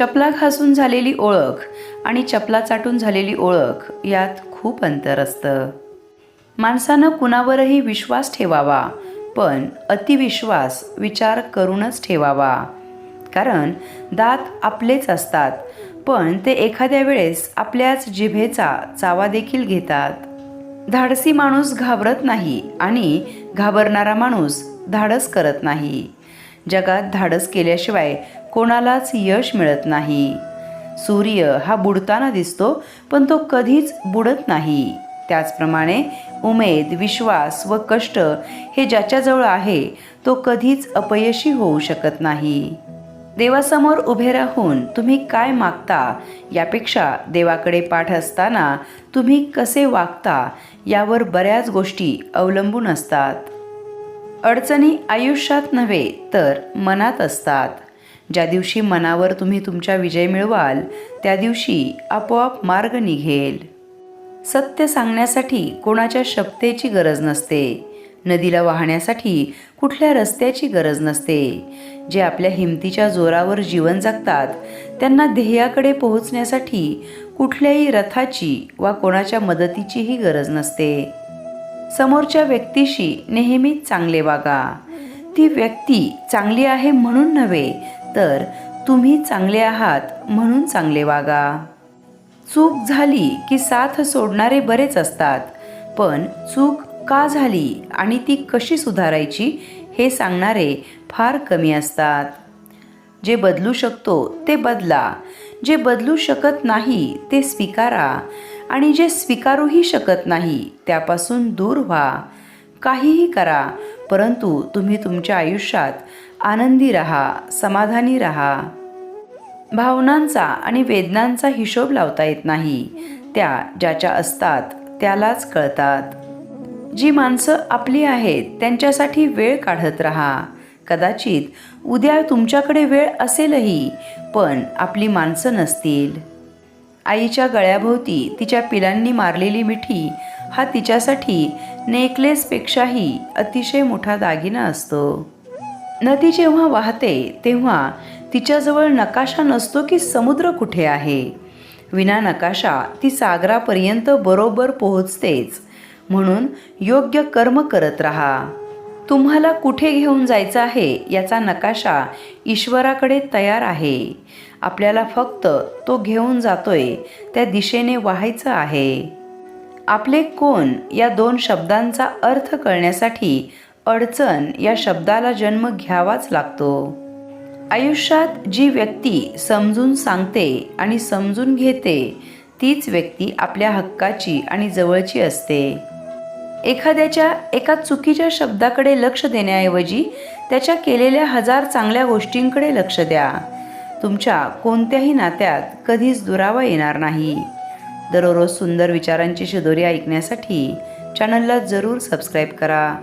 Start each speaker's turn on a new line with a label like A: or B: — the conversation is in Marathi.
A: चपला घासून झालेली ओळख आणि चपला चाटून झालेली ओळख यात खूप अंतर असतं. माणसानं कुणावरही विश्वास ठेवावा पण अतिविश्वास विचार करूनच ठेवावा. कारण दात आपलेच असतात पण ते एखाद्या वेळेस आपल्याच जिभेचा चावा देखील घेतात. धाडसी माणूस घाबरत नाही आणि घाबरणारा माणूस धाडस करत नाही. जगात धाडस केल्याशिवाय कोणालाच यश मिळत नाही. सूर्य हा बुडताना दिसतो पण तो कधीच बुडत नाही. त्याचप्रमाणे उमेद विश्वास व कष्ट हे ज्याच्याजवळ आहे तो कधीच अपयशी होऊ शकत नाही. देवासमोर उभे राहून तुम्ही काय मागता यापेक्षा देवाकडे पाठ असताना तुम्ही कसे वागता यावर बऱ्याच गोष्टी अवलंबून असतात. अडचणी आयुष्यात नव्हे तर मनात असतात. ज्या दिवशी मनावर तुम्ही तुमचा विजय मिळवाल त्या दिवशी आपोआप मार्ग निघेल. सत्य सांगण्यासाठी कोणाच्या शब्देची गरज नसते. नदीला वाहण्यासाठी कुठल्या रस्त्याची गरज नसते. जे आपल्या हिमतीच्या जोरावर जीवन जगतात त्यांना ध्येयाकडे पोहोचण्यासाठी कुठल्याही रथाची वा कोणाच्या मदतीचीही गरज नसते. समोरच्या व्यक्तीशी नेहमीच चांगले वागा. ती व्यक्ती चांगली आहे म्हणून नव्हे तर तुम्ही चांगले आहात म्हणून चांगले वागा. चूक झाली की साथ सोडणारे बरेच असतात पण चूक का झाली आणि ती कशी सुधारायची हे सांगणारे फार कमी असतात. जे बदलू शकतो ते बदला जे बदलू शकत नाही ते स्वीकारा आणि जे स्वीकारूही शकत नाही त्यापासून दूर व्हा. काहीही करा परंतु तुम्ही तुमच्या आयुष्यात आनंदी रहा समाधानी रहा. भावनांचा आणि वेदनांचा हिशोब लावता येत नाही. त्या ज्याच्या असतात त्यालाच कळतात. जी माणसं आपली आहेत त्यांच्यासाठी वेळ काढत राहा. कदाचित उद्या तुमच्याकडे वेळ असेलही पण आपली माणसं नसतील. आईच्या गळ्याभोवती तिच्या पिलांनी मारलेली मिठी हा तिच्यासाठी नेकलेसपेक्षाही अतिशय मोठा दागिना असतो. नदी जेव्हा वाहते तेव्हा तिच्याजवळ नकाशा नसतो की समुद्र कुठे आहे. विना नकाशा ती सागरापर्यंत बरोबर पोहोचतेच. म्हणून योग्य कर्म करत राहा. तुम्हाला कुठे घेऊन जायचं आहे याचा नकाशा ईश्वराकडे तयार आहे. आपल्याला फक्त तो घेऊन जातोय त्या दिशेने व्हायचं आहे. आपले कोण या दोन शब्दांचा अर्थ कळण्यासाठी अडचण या शब्दाला जन्म घ्यावाच लागतो. आयुष्यात जी व्यक्ती समजून सांगते आणि समजून घेते तीच व्यक्ती आपल्या हक्काची आणि जवळची असते. एखाद्याच्या एका चुकीच्या शब्दाकडे लक्ष देण्याऐवजी त्याच्या केलेल्या हजार चांगल्या गोष्टींकडे लक्ष द्या. तुमच्या कोणत्याही नात्यात कधीच दुरावा येणार नाही. दररोज सुंदर विचारांची शिदोरी ऐकण्यासाठी चॅनलला जरूर सबस्क्राईब करा.